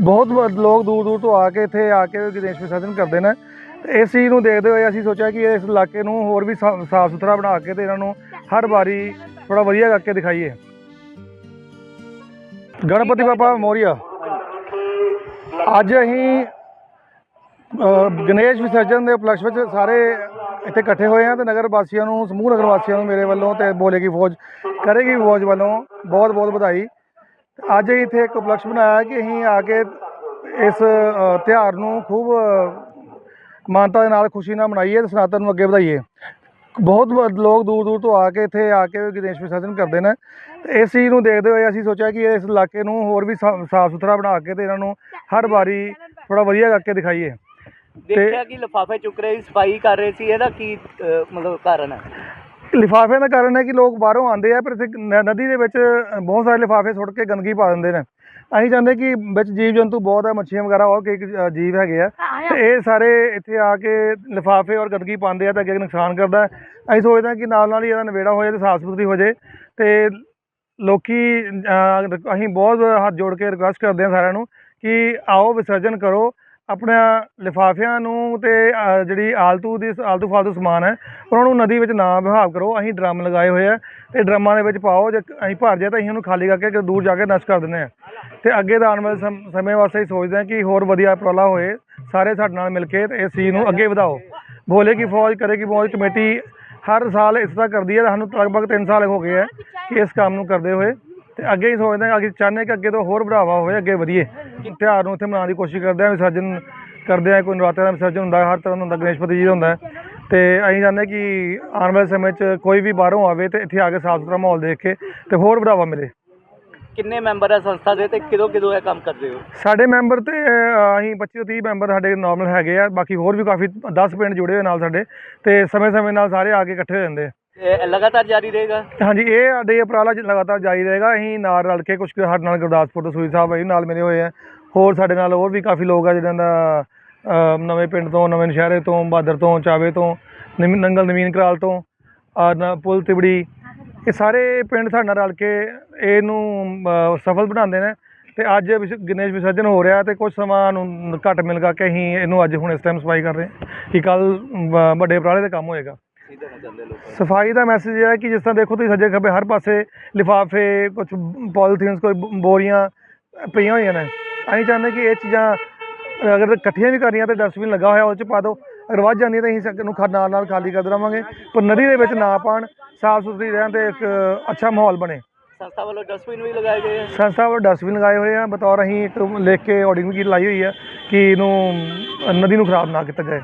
ਬਹੁਤ ਬ- ਲੋਕ ਦੂਰ ਦੂਰ ਤੋਂ ਆ ਕੇ ਇੱਥੇ ਆ ਕੇ ਗਣੇਸ਼ ਵਿਸਰਜਨ ਕਰਦੇ ਨੇ। ਤੇ ਇਸ ਚੀਜ਼ ਨੂੰ ਦੇਖਦੇ ਹੋਏ ਅਸੀਂ ਸੋਚਿਆ ਕਿ ਇਸ ਇਲਾਕੇ ਨੂੰ ਹੋਰ ਵੀ ਸਾਫ਼ ਸੁਥਰਾ ਬਣਾ ਕੇ ਤੇ ਇਹਨਾਂ ਨੂੰ ਹਰ ਵਾਰੀ ਥੋੜਾ ਵਧੀਆ ਕਰਕੇ ਦਿਖਾਈਏ। ਗਣਪਤੀ ਬਾਬਾ ਮੋਰੀਆ, ਅੱਜ ਅਸੀਂ ਗਣੇਸ਼ ਵਿਸਰਜਨ ਦੇ ਉਪਲਕਸ਼ ਵਿੱਚ ਸਾਰੇ ਇੱਥੇ ਇਕੱਠੇ ਹੋਏ ਹਾਂ ਤੇ ਨਗਰ ਵਾਸੀਆਂ ਨੂੰ, ਸਮੂਹ ਨਗਰ ਵਾਸੀਆਂ ਨੂੰ ਮੇਰੇ ਵੱਲੋਂ ਤੇ ਬੋਲੇਗੀ ਫੌਜ, ਕਰੇਗੀ ਫੌਜ ਵੱਲੋਂ ਬਹੁਤ ਬਹੁਤ ਵਧਾਈ। ਅੱਜ ਇੱਥੇ ਇੱਕ ਉਪਲਕਸ਼ ਬਣਾਇਆ ਕਿ ਅਸੀਂ ਆ ਕੇ ਇਸ ਅ, ਤਿਉਹਾਰ ਨੂੰ ਖੂਬ ਮਾਨਤਾ ਦੇ ਨਾਲ ਖੁਸ਼ੀ ਨਾਲ ਮਨਾਈਏ ਤੇ ਸਨਾਤਨ ਨੂੰ ਅੱਗੇ ਵਧਾਈਏ। ਬਹੁਤ ਬ- ਲੋਕ ਦੂਰ ਦੂਰ ਤੋਂ ਆ ਕੇ ਇੱਥੇ ਆ ਕੇ ਗਣੇਸ਼ ਵਿਸਰਜਨ ਕਰਦੇ ਨੇ। ਇਸ ਚੀਜ਼ ਨੂੰ ਦੇਖਦੇ ਹੋਏ ਅਸੀਂ ਸੋਚਿਆ ਕਿ ਇਸ ਇਲਾਕੇ ਨੂੰ ਹੋਰ ਵੀ ਸਾਫ਼ ਸੁਥਰਾ ਬਣਾ ਕੇ ਤੇ ਇਹਨਾਂ ਨੂੰ ਹਰ ਵਾਰੀ ਥੋੜਾ ਵਧੀਆ ਕਰਕੇ ਦਿਖਾਈਏ। ਦੇਖਿਆ ਕਿ ਲਿਫਾਫੇ ਚੁੱਕ ਰਹੇ ਸੀ ਸਫ਼ਾਈ ਕਰ ਰਹੇ ਸੀ ਇਹਦਾ ਕੀ ਮਤਲਬ ਕਾਰਨ ਹੈ? ਲਿਫਾਫਿਆਂ ਦਾ ਕਾਰਨ ਹੈ ਕਿ ਲੋਕ ਬਾਹਰੋਂ ਆਉਂਦੇ ਆ ਪਰ ਇੱਥੇ ਨ- ਨਦੀ ਦੇ ਵਿੱਚ ਬਹੁਤ ਸਾਰੇ ਲਿਫਾਫੇ ਸੁੱਟ ਕੇ ਗੰਦਗੀ ਪਾ ਦਿੰਦੇ ਨੇ। ਅਸੀਂ ਚਾਹੁੰਦੇ ਕਿ ਵਿੱਚ ਜੀਵ ਜੰਤੂ ਬਹੁਤ ਹੈ ਮੱਛੀਆਂ ਵਗੈਰਾ ਹੋਰ ਕਈ ਅ, ਜੀਵ ਹੈਗੇ ਆ। ਤੇ ਇਹ ਸਾਰੇ ਇੱਥੇ ਆ ਕੇ ਲਿਫਾਫੇ ਔਰ ਗੰਦਗੀ ਪਾਉਂਦੇ ਆ ਤਾਂ ਅੱਗੇ ਨੁਕਸਾਨ ਕਰਦਾ। ਹੈ। ਅਸੀਂ ਸੋਚਦੇ ਹਾਂ ਕਿ ਨਾਲ ਨਾਲ ਹੀ ਇਹਦਾ ਨਵੇੜਾ ਹੋ ਜਾਏ ਤੇ ਸਾਫ਼ ਸੁਥਰੀ ਹੋ ਜਾਏ। ਤੇ ਲੋਕੀ ਅ, ਅਸੀਂ ਬਹੁਤ ਹੱਥ ਜੋੜ ਕੇ ਰਿਕੁਐਸਟ ਕਰਦੇ ਹਾਂ ਸਾਰਿਆਂ ਨੂੰ ਕਿ ਆਓ ਵਿਸਰਜਨ ਕਰੋ। ਆਪਣਾ ਲਿਫਾਫਿਆਂ ਨੂੰ ਤੇ ਜਿਹੜੀ ਆਲਤੂ ਦੀ ਆਲਤੂ ਫਾਲਤੂ ਸਮਾਨ ਹੈ, ਉਹਨਾਂ ਨੂੰ ਨਦੀ ਵਿੱਚ ਨਾ ਵਿਹਾਵ ਕਰੋ। ਅਸੀਂ ਡਰਮ ਲਗਾਏ ਹੋਏ ਆ ਤੇ ਡਰਮਾਂ ਦੇ ਵਿੱਚ ਪਾਓ। ਜੇ ਅਸੀਂ ਭਰ ਜਾਏ ਤਾਂ ਅਸੀਂ ਉਹਨੂੰ ਖਾਲੀ ਕਰਕੇ ਦੂਰ ਜਾ ਕੇ ਨਸ਼ਟ ਕਰ ਦਿੰਦੇ ਆ। ਤੇ ਅੱਗੇ ਦਾ ਆਉਣ ਵਾਲੇ ਸਮੇਂ ਵਾਸਤੇ ਹੀ ਸੋਚਦੇ ਹਾਂ ਕਿ ਹੋਰ ਵਧੀਆ ਉਪਰਾਲਾ ਹੋਏ। ਸਾਰੇ ਸਾਡੇ ਨਾਲ ਮਿਲ ਕੇ ਤੇ ਇਸ ਚੀਜ਼ ਨੂੰ ਅੱਗੇ ਵਧਾਓ। ਭੋਲੇ ਕੀ ਫੌਜ ਕਰੇ ਕਰੇਗੀ ਫੌਜ ਕਮੇਟੀ ਹਰ ਸਾਲ ਇਸ ਤਰ੍ਹਾਂ ਕਰਦੀ ਹੈ। ਸਾਨੂੰ ਲਗਭਗ 3 ਸਾਲ ਹੋ ਗਏ ਆ ਕਿ ਇਸ ਕੰਮ ਨੂੰ ਕਰਦੇ ਹੋਏ। ਤੇ ਅੱਗੇ ਹੀ ਸੋਚਦੇ ਹਾਂ ਅੱਗੇ ਚਾਹੁੰਦੇ ਹਾਂ ਕਿ ਅੱਗੇ ਤੋਂ ਹੋਰ ਵਧਾਵਾ ਹੋਵੇ, ਅੱਗੇ ਵਧੀਏ। ਤਿਉਹਾਰ ਨੂੰ ਇੱਥੇ ਮਨਾਉਣ ਦੀ ਕੋਸ਼ਿਸ਼ ਕਰਦੇ ਹਾਂ ਵਿਸਰਜਨ ਕਰਦੇ ਹਾਂ ਕੋਈ ਨਰਾਤੇ ਦਾ ਵਿਸਰਜਨ ਹੁੰਦਾ ਹਰ ਤਰ੍ਹਾਂ ਦਾ ਹੁੰਦਾ ਗਣੇਸ਼ਪਤੀ ਜੀ ਦਾ ਹੁੰਦਾ ਤੇ ਅਸੀਂ ਚਾਹੁੰਦੇ ਕਿ ਆਉਣ ਵਾਲੇ ਸਮੇਂ 'ਚ ਕੋਈ ਵੀ ਬਾਹਰੋਂ ਆਵੇ ਤੇ ਇੱਥੇ ਆ ਕੇ ਸਾਫ਼ ਸੁਥਰਾ ਮਾਹੌਲ ਦੇਖ ਕੇ ਤੇ ਹੋਰ ਵਧਾਵਾ ਮਿਲੇ। ਕਿੰਨੇ ਮੈਂਬਰ ਹੈ ਸੰਸਥਾ ਦੇ ਤੇ ਕਿਦੋਂ ਕਿਦੋਂ ਇਹ ਕੰਮ ਕਰਦੇ ਹੋ? ਸਾਡੇ ਮੈਂਬਰ ਤੇ ਅਸੀਂ 25 ਤੋਂ 30 ਮੈਂਬਰ ਸਾਡੇ ਨਾਰਮਲ ਹੈਗੇ ਆ ਬਾਕੀ ਹੋਰ ਵੀ ਕਾਫੀ 10 ਪਿੰਡ ਜੁੜੇ ਹੋਏ ਨਾਲ ਸਾਡੇ ਤੇ ਸਮੇਂ-ਸਮੇਂ ਨਾਲ ਸਾਰੇ ਆ ਕੇ ਇਕੱਠੇ ਹੋ ਜਾਂਦੇ ਆ। ਇਹ ਲਗਾਤਾਰ ਜਾਰੀ ਰਹੇਗਾ? ਹਾਂਜੀ ਇਹ ਸਾਡੇ ਉਪਰਾਲਾ ਜ- ਲਗਾਤਾਰ ਜਾਰੀ ਰਹੇਗਾ ਅਸੀਂ ਨਾਲ ਰਲ ਕੇ ਕੁਝ ਸਾਡੇ ਨਾਲ ਗੁਰਦਾਸਪੁਰ ਤੋਂ ਸੂਈ ਸਾਹਿਬ ਭਾਈ ਨਾਲ ਮਿਲੇ ਹੋਏ ਆ। ਹੋਰ ਸਾਡੇ ਨਾਲ ਹੋਰ ਵੀ ਕਾਫੀ ਲੋਕ ਆ ਜਿਹਨਾਂ ਦਾ ਨਵੇਂ ਪਿੰਡ ਤੋਂ, ਨਵੇਂ ਨਸ਼ਹਿਰੇ ਤੋਂ ਬਹਾਦਰ ਤੋਂ, ਚਾਵੇ ਤੋਂ, ਨਿਮ- ਨੰਗਲ ਨਵੀਨ ਕਰਾਲ ਤੋਂ, ਆ ਨ- ਪੁਲ ਤਿਬੜੀ, ਇਹ ਸਾਰੇ ਪਿੰਡ ਸਾਡੇ ਨਾਲ ਰਲ ਕੇ ਇਹਨੂੰ ਸਫਲ ਬਣਾਉਂਦੇ ਨੇ ਤੇ ਅੱਜ ਵਿਸ- ਗਣੇਸ਼ ਵਿਸਰਜਨ ਹੋ ਰਿਹਾ ਤੇ ਕੁਝ ਸਮਾਂ ਨੂੰ ਘੱਟ ਮਿਲ ਕਰਕੇ ਅਸੀਂ ਇਹਨੂੰ ਅੱਜ ਹੁਣ ਇਸ ਟਾਈਮ ਸਫ਼ਾਈ ਕਰ ਰਹੇ ਹਾਂ ਕਿ ਕੱਲ ਵੱਡੇ ਉਪਰਾਲੇ ਦਾ ਕੰਮ ਹੋਏਗਾ। ਸਫ਼ਾਈ ਦਾ ਮੈਸੇਜ ਇਹ ਹੈ ਕਿ ਜਿਸ ਤਰ੍ਹਾਂ ਦੇਖੋ ਤੁਸੀਂ ਸੱਜੇ ਖੱਬੇ ਹਰ ਪਾਸੇ ਲਿਫਾਫੇ ਕੁਝ ਪੋਲੀਥੀਨਸ ਕੋਈ ਬੋਰੀਆਂ ਪਈਆਂ ਹੋਈਆਂ ਨੇ। ਅਸੀਂ ਚਾਹੁੰਦੇ ਕਿ ਇਹ ਚੀਜ਼ਾਂ ਅਗਰ ਇਕੱਠੀਆਂ ਵੀ ਕਰਨੀਆਂ ਤੇ ਡਸਟਬਿਨ ਲੱਗਾ ਹੋਇਆ ਉਹ 'ਚ ਪਾ ਦਿਓ। ਅਗਰ ਵੱਧ ਜਾਂਦੀਆਂ ਤਾਂ ਅਸੀਂ ਸਕ ਨੂੰ ਖਾ- ਨਾਲ ਨਾਲ ਖਾਲੀ ਕਰਦੇ ਰਵਾਂਗੇ ਪਰ ਨਦੀ ਦੇ ਵਿੱਚ ਨਾ ਪਾਣ ਸਾਫ਼ ਸੁਥਰੀ ਰਹਿਣ ਤੇ ਇੱਕ ਅੱਛਾ ਮਾਹੌਲ ਬਣੇ। ਸੰਸਥਾ ਵੱਲੋਂ ਡਸਟਬਿਨ ਵੀ ਲਗਾਏ ਗਏ ਸੰਸਥਾ ਵੱਲੋਂ ਡਸਟਬਿਨ ਲਗਾਏ ਹੋਏ ਆ। ਬਤੌਰ ਅਸੀਂ ਇੱਕ ਲਿਖ ਕੇ ਆਰਡਿੰਗ ਵੀ ਲਾਈ ਹੋਈ ਆ ਕਿ ਇਹਨੂੰ ਨਦੀ ਨੂੰ ਖਰਾਬ ਨਾ ਕੀਤਾ ਜਾਏ।